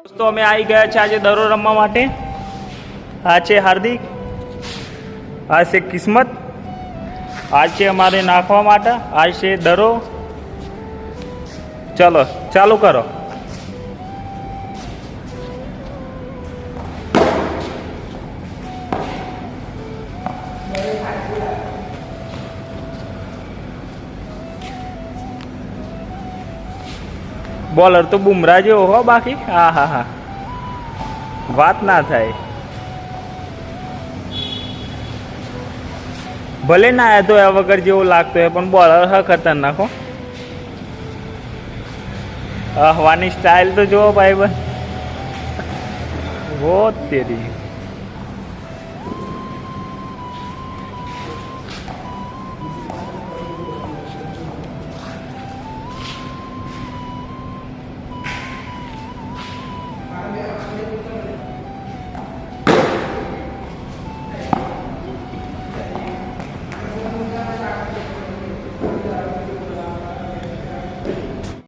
દોસ્તો, અમે આવી ગયા છે આજે દરો રમવા માટે. આ છે હાર્દિક. આ છે કિસ્મત. આ છે અમારે નાખવા માટે. આ છે દરો. ચલો, ચાલુ કરો. બોલર તો બુમરા જેવો હો બાકી? હા હા હા. વાત ના થાય. ભલે ના આવ્યા તો આ વગર જેવું લાગતું હોય, પણ બોલર હ ખતરનાક હો. હવાની સ્ટાઇલ તો જુઓ ભાઈ બન હો તેરી.